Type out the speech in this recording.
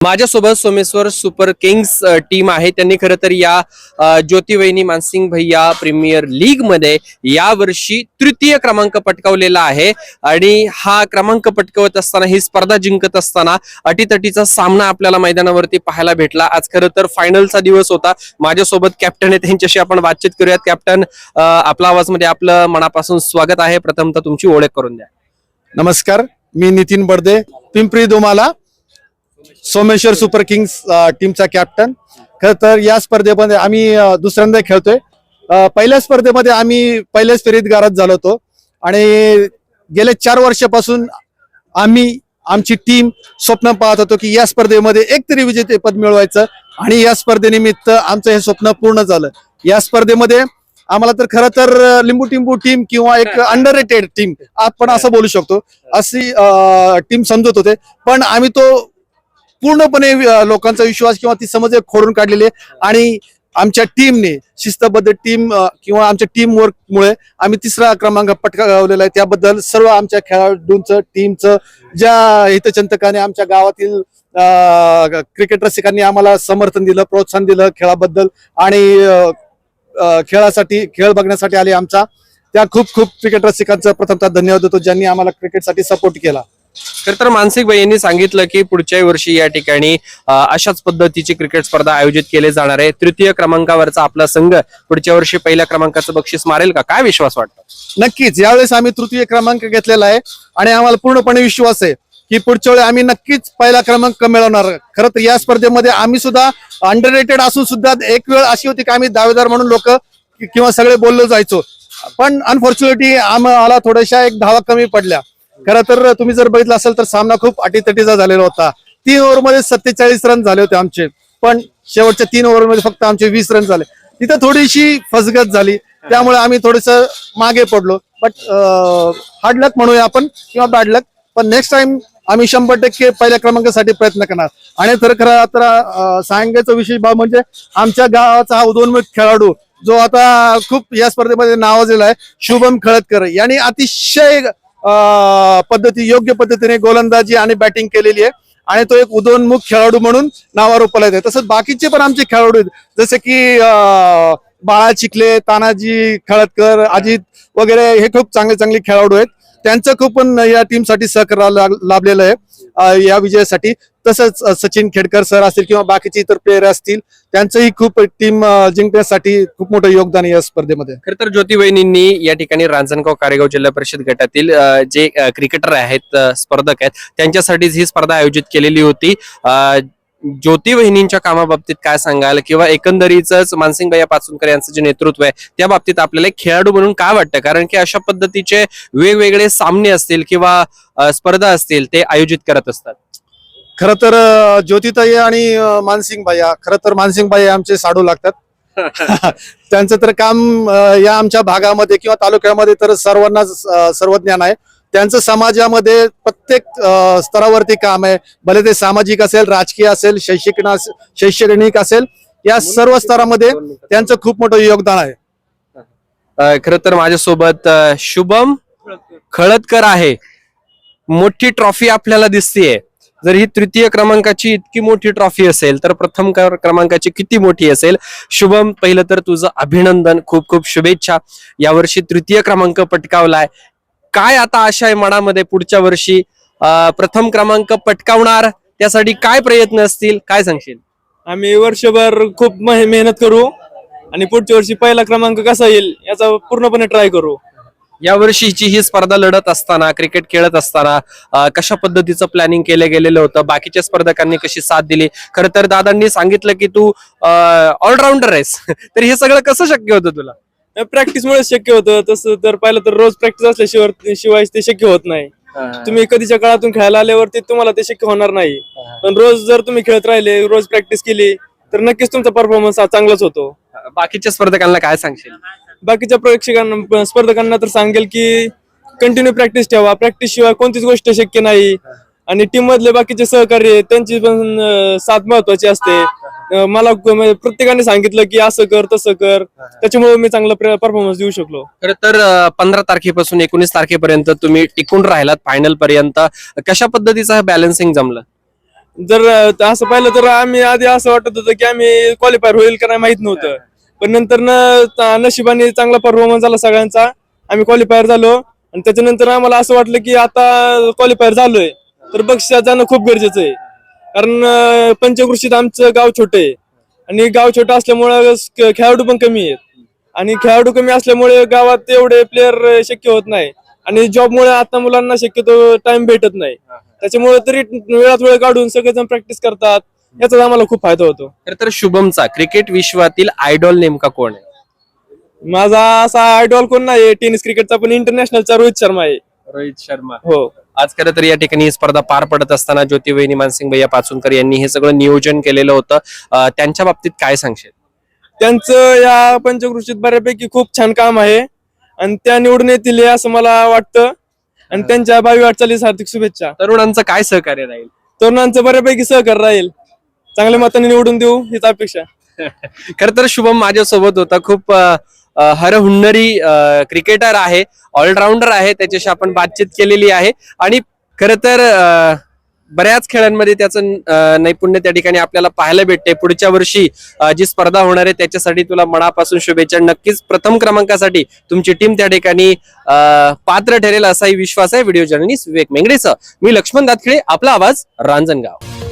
माझ्यासोबत Someshwar super Kings team आहे. त्यांनी खरं तर या अ, ज्योतिवहिनी मानसिंग भैया प्रीमियर लीगमध्ये यावर्षी तृतीय क्रमांक पटकावलेला आहे. आणि हा क्रमांक पटकवत असताना ही स्पर्धा जिंकत असताना अटीतटीचा सामना आपल्याला मैदानावरती पाहायला भेटला. आज खरं तर फायनलचा दिवस होता. माझ्यासोबत कॅप्टन आहे. त्यांच्याशी आपण बातचीत करूयात. कॅप्टन आपला आवाजमध्ये आपलं मनापासून स्वागत आहे. प्रथमतः तुमची ओळख करून द्या. नमस्कार. मी नितीन बडदे पिंपरी दोमाला. सोमेश्वर सुपर किंग्स टीमचा कॅप्टन खर तर या स्पर्धेमध्ये आम्ही दुसऱ्यांदा खेळतोय. पहिल्या स्पर्धेमध्ये आम्ही पहिल्याच फेरीत गारद झालो होतो. आणि गेल्या चार वर्षापासून आम्ही आमची टीम स्वप्न पाहत होतो की या स्पर्धेमध्ये एक तरी विजेतेपद मिळवायचं. आणि या स्पर्धेनिमित्त आमचं हे स्वप्न पूर्ण झालं. या स्पर्धेमध्ये आम्हाला तर खरं तर लिंबू टिंबू टीम किंवा एक अंडर टीम आपण असं बोलू शकतो. अशी टीम समजत होते. पण आम्ही तो पूर्णपणे लोकांचा विश्वास किंवा ती समज खोडून काढलेली आहे. आणि आमच्या टीमने शिस्तबद्ध टीम किंवा आमच्या टीम वर्कमुळे आम्ही तिसरा क्रमांक पटकावलेला आहे. त्याबद्दल सर्व आमच्या खेळाडूंचं टीमचं ज्या हितचिंतकाने आमच्या गावातील क्रिकेट रसिकांनी आम्हाला समर्थन दिलं प्रोत्साहन दिलं खेळाबद्दल आणि खेळासाठी खेळ बघण्यासाठी आले आमचा त्या खूप खूप क्रिकेट रसिकांचं प्रथमतः धन्यवाद देतो ज्यांनी आम्हाला क्रिकेटसाठी सपोर्ट केला. खर तर मानसिक भाई यांनी सांगितलं की पुढच्या वर्षी या ठिकाणी अशाच पद्धतीची क्रिकेट स्पर्धा आयोजित केली जाणार आहे. तृतीय क्रमांकावरचा आपला संघ पुढच्या वर्षी पहिल्या क्रमांकाचं बक्षीस मारेल का? काय विश्वास वाटतो? नक्कीच. यावेळेस आम्ही तृतीय क्रमांक घेतलेला आहे आणि आम्हाला पूर्णपणे विश्वास आहे की पुढच्या वेळी आम्ही नक्कीच पहिला क्रमांक मिळवणार. खरं तर या स्पर्धेमध्ये आम्ही सुद्धा अंडर रेटेड असून सुद्धा एक वेळ अशी होती की आम्ही दावेदार म्हणून लोक किंवा सगळे बोललो जायचो. पण अनफॉर्च्युनेटली आम्हाला थोड्याशा एक धावा कमी पडल्या. खरं तर तुम्ही जर बघितलं असेल तर सामना खूप अटीतटीचा झालेला होता. तीन ओव्हरमध्ये सत्तेचाळीस रन झाले होते आमचे. पण शेवटच्या तीन ओव्हरमध्ये फक्त आमचे वीस रन झाले. तिथे थोडीशी फसगत झाली. त्यामुळे आम्ही थोडस मागे पडलो. बट हार्ड लक म्हणूया आपण किंवा बॅड लक पण नेक्स्ट टाइम आम्ही शंभर टक्के पहिल्या क्रमांकासाठी प्रयत्न करणार. आणि तर खरं तर अं, सांगायचा भाव म्हणजे आमच्या गावाचा हा उदोन्मुख खेळाडू जो आता खूप या स्पर्धेमध्ये नावाजलेला आहे शुभम खळदकर यांनी अतिशय पद्धती योग्य पद्धतीने गोलंदाजी आणि बॅटिंग केलेली आहे. आणि तो एक उदोन्मुख खेळाडू म्हणून नावारूपाला येते तसंच बाकीचे पण आमचे खेळाडू आहेत. जसे की बाळा चिखले तानाजी खळदकर अजित वगैरे हे खूप चांगले चांगले खेळाडू आहेत. त्यांचं खूप पण या टीमसाठी सहकार्य लाभलेलं आहे. या विजयासाठी. तसंच सचिन खेडकर सर असतील किंवा बाकीचे इतर प्लेयर असतील त्यांचंही खूप टीम जिंकण्यासाठी खूप मोठं योगदान आहे या स्पर्धेमध्ये. खर तर ज्योती वहिनींनी या ठिकाणी रांजणगाव कारेगाव जिल्हा परिषद गटातील जे क्रिकेटर आहेत स्पर्धक आहेत त्यांच्यासाठीच ही स्पर्धा आयोजित केलेली होती. ज्योती वहिनींच्या कामाबाबतीत काय सांगाल? किंवा एकंदरीतच मानसिंग भैया पाचुनकर यांचं जे नेतृत्व आहे त्या बाबतीत आपल्याला खेळाडू म्हणून काय वाटतं? कारण की अशा पद्धतीचे वेगवेगळे सामने असतील किंवा स्पर्धा असतील ते आयोजित करत असतात. खरं तर ज्योतिताई आणि मानसिंग भाई खरं तर मानसिंग भाई आमचे साडू लागतात. त्यांचं तर काम या आमच्या भागामध्ये किंवा तालुक्यामध्ये तर सर्वांनाच अं, सर्वज्ञान आहे. त्यांचं समाजामध्ये प्रत्येक स्तरावरती काम आहे. भले ते सामाजिक असेल राजकीय असेल शैक्षणिक असेल शैक्षणिक असेल या सर्व स्तरामध्ये त्यांचं खूप मोठं योगदान आहे. खरं तर माझ्यासोबत शुभम खळदकर आहे. मोठी ट्रॉफी आपल्याला दिसतीये. जर ही तृतीय क्रमांकाची इतकी मोठी ट्रॉफी असेल तर प्रथम क- क्रमांकाची किती मोठी असेल? शुभम पहिलं तर तुझं अभिनंदन खूप खूप शुभेच्छा. यावर्षी तृतीय क्रमांक पटकावलाय. काय आता आशा आहे मनामध्ये पुढच्या वर्षी? प्रथम क्रमांक पटकावणार त्यासाठी काय प्रयत्न असतील? काय सांगशील? आम्ही वर्षभर खूप महे- मेहनत करू आणि पुढच्या वर्षी पहिला क्रमांक कसा येईल याचा पूर्णपणे ट्राय करू. या वर्षीची ही स्पर्धा लढत असताना क्रिकेट खेळत असताना अ, कशा पद्धतीचं प्लॅनिंग केलं गेलेलं होतं? बाकीच्या स्पर्धकांनी कशी साथ दिली? खरं तर दादांनी सांगितलं की तू ऑलराऊंडर आहेस. तर हे सगळं कसं शक्य होतं तुला? प्रॅक्टिसमुळे शक्य होतं. तसं तर पहिलं तर रोज प्रॅक्टिस असल्याशिवाय शिवाय ते शक्य होत नाही. तुम्ही कधीच्या काळातून खेळायला आल्यावरती तुम्हाला ते शक्य होणार नाही. पण रोज जर तुम्ही खेळत राहिले रोज प्रॅक्टिस केली तर नक्कीच तुमचा परफॉर्मन्स हा चांगलाच होतो. बाकीच्या स्पर्धकांना काय सांगशील? बाकीच्या प्रेक्षकांना स्पर्धकांना तर सांगेल की कंटिन्यू प्रॅक्टिस ठेवा. प्रॅक्टिस शिवाय कोणतीच गोष्ट शक्य नाही. आणि टीम मधले बाकीचे सहकार्य त्यांची पण अं, साथ महत्वाची असते. अं, मला म्हणजे प्रत्येकाने सांगितलं की असं कर तसं कर. त्याच्यामुळे मी चांगला परफॉर्मन्स देऊ शकलो. खरं तर पंधरा तारखेपासून एकोणीस तारखेपर्यंत तुम्ही टिकून राहिलात फायनल पर्यंत. कशा पद्धतीचं बॅलन्सिंग जमलं? जर अं, असं पाहिलं तर आम्ही आधी असं वाटत होतं की आम्ही क्वालिफायर होईल का नाही माहीत नव्हतं. पण नंतर न नशिबाने चांगला परफॉर्मन्स झाला सगळ्यांचा. आम्ही क्वालिफायर झालो. आणि त्याच्यानंतर आम्हाला असं वाटलं की आता क्वालिफायर झालोय. तर बक्षिसात जाणं खूप गरजेचं आहे. कारण पंचकृषीत आमचं गाव छोटे आहे. आणि गाव छोटं असल्यामुळं खेळाडू पण कमी आहेत. आणि खेळाडू कमी असल्यामुळे गावात एवढे प्लेअर शक्य होत नाही. आणि जॉबमुळे आता मुलांना शक्यतो टाइम भेटत नाही. त्याच्यामुळे तरी वेळात वेळ काढून सगळेजण प्रॅक्टिस करतात. याचा आम्हाला खूप फायदा होतो. खर तर शुभमचा क्रिकेट विश्वातील आयडॉल नेमका कोण आहे? माझा असा आयडॉल कोण नाही टेनिस क्रिकेटचा पण इंटरनॅशनलचा रोहित शर्मा आहे. रोहित शर्मा. हो. आज खरं तर या ठिकाणी ही स्पर्धा पार पडत असताना ज्योतिवहिनी मानसिंग भैया पाचुनकर यांनी हे सगळं नियोजन केलेलं होतं. त्यांच्या बाबतीत काय सांगशील? त्यांचं या पंचकृषीत बऱ्यापैकी खूप छान काम आहे. आणि त्या निवडून येतील असं मला वाटतं. आणि त्यांच्या भावी वाटचालीस हार्दिक शुभेच्छा. तरुणांचं काय सहकार्य राहील? तरुणांचं बऱ्यापैकी सहकार्य राहील. चांगल्या मताने निवडून देऊ हीच अपेक्षा. खर तर शुभम माझ्यासोबत होता. खूप हरहुन्नरी क्रिकेटर आहे ऑलराऊंडर आहे त्याच्याशी आपण बातचीत केलेली आहे. आणि खर तर बऱ्याच खेळांमध्ये त्याचं नैपुण्य त्या ठिकाणी आपल्याला पाहायला भेटते. पुढच्या वर्षी जी स्पर्धा होणार आहे त्याच्यासाठी तुला मनापासून शुभेच्छा. नक्कीच प्रथम क्रमांकासाठी तुमची टीम त्या ठिकाणी पात्र ठरेल असाही विश्वास आहे. व्हिडिओ जर्नलिस्ट विवेक मेंगडेसह मी लक्ष्मण दातखिळे आपला आवाज रांजणगाव.